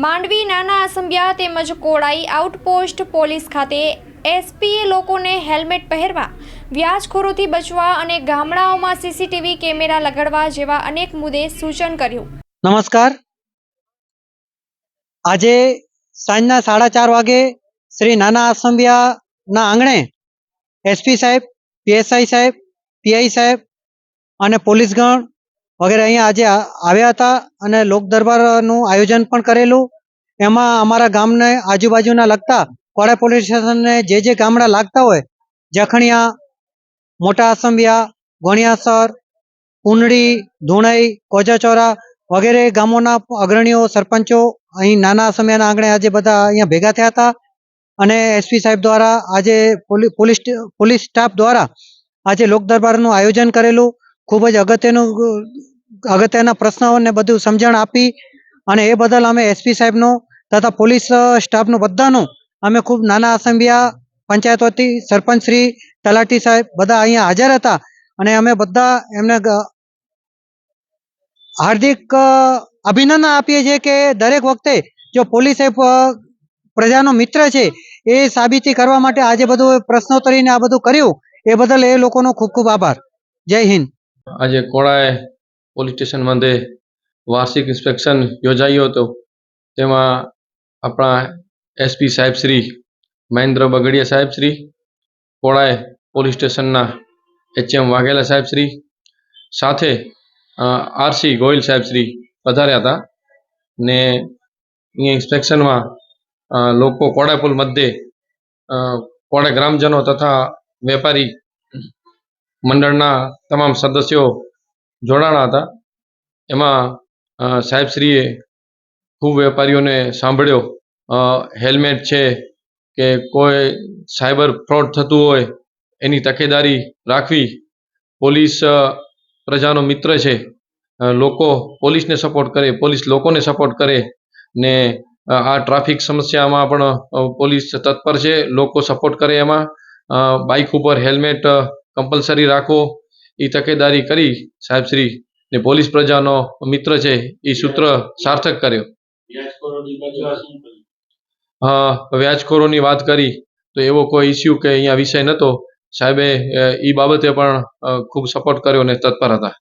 માંડવી, નાના આસંબિયા તેમજ Kodai outpost police ખાતે એસપીએ લોકોને હેલ્મેટ પહેરવા, વ્યાજખોરોથી બચવા અને ગામડાઓમાં સીસીટીવી કેમેરા લગાડવા જેવા અનેક મુદ્દે સૂચન કર્યું. નમસ્કાર. આજે સાંજના સાડા ચાર વાગે શ્રી નાના આસંબિયાના આંગણે એસપી સાહેબ, પીએસઆઈ સાહેબ, પીઆઈ સાહેબ અને પોલીસગણ વગેરે અહીંયા આજે આવ્યા હતા અને લોક દરબારનું આયોજન પણ કરેલું. એમાં અમારા ગામને આજુબાજુના લગતા કોડા પોલીસ સ્ટેશનને જે જે ગામડા લાગતા હોય, જખણિયા, મોટા આસંબિયા, ગોણિયાસર, કુંડળી, ધુણઈ, કોજાચોરા વગેરે ગામોના અગ્રણીઓ, સરપંચો અહીં નાના સમયના આંગણે આજે બધા અહીંયા ભેગા થયા હતા. અને એસપી સાહેબ દ્વારા આજે પોલી- પોલીસ પોલીસ સ્ટાફ દ્વારા આજે લોક દરબારનું આયોજન કરેલું. ખૂબ જ અગત્યનું અગત્યના પ્રશ્નોને બધું સમજણ આપી અને એ બદલ અમે એસપી સાહેબનો તથા પોલીસ સ્ટાફનું બધાનું અમે ખૂબ નાના આસંબિયા પંચાયત હતી સરપંચ શ્રી, તલાટી સાહેબ બધા અહીંયા હાજર હતા અને અમે બધા એમને હાર્દિક અભિનંદન આપીએ છીએ કે દરેક વખતે જો પોલીસ પ્રજાનો મિત્ર છે એ સાબિતી કરવા માટે આજે બધું પ્રશ્નોત્તરીને આ બધું કર્યું એ બદલ એ લોકોનો ખૂબ ખૂબ આભાર. જય હિન્દ. આજે કોળાએ પોલીસ સ્ટેશન માંદે વાર્ષિક ઇન્સ્પેક્શન યોજાયું હતું. તેમાં આપણા એસપી સાહેબ શ્રી મહેન્દ્ર બગડિયા સાહેબ શ્રી કોળાએ પોલીસ સ્ટેશનના એચએમ વાઘેલા સાહેબ શ્રી, સાથે આરસી ગોયલ સાહેબ શ્રી પધાર્યા હતા. ને અહીંયા ઇન્સ્પેક્શનમાં લોકો કોડા પુલ મધ્યે કોડા ગ્રામજનો તથા વેપારી મંડળના તમામ સદસ્યો જોડાણા હતા. એમાં સાહેબશ્રીએ ખૂબ વેપારીઓને સાંભળ્યો. હેલ્મેટ છે કે કોઈ સાયબર ફ્રોડ થતું હોય, એની તકેદારી રાખવી. પોલીસ પ્રજાનો મિત્ર છે. લોકો પોલીસને સપોર્ટ કરે, પોલીસ લોકોને સપોર્ટ કરે ને આ ટ્રાફિક સમસ્યામાં પણ પોલીસ તત્પર છે, લોકો સપોર્ટ કરે એમાં. બાઇક ઉપર હેલ્મેટ કમ્પલસરી રાખો. એ તકેદારી કરી સાહેબશ્રી ને પોલીસ પ્રજાનો મિત્ર છે એ સૂત્ર સાર્થક કર્યો. હા, વ્યાજખોરોની વાત કરી, તો એવો કોઈ ઇસ્યુ કે અહીંયા વિષય નહોતો સાહેબે એ બાબતે પણ ખૂબ સપોર્ટ કર્યો અને તત્પર હતા.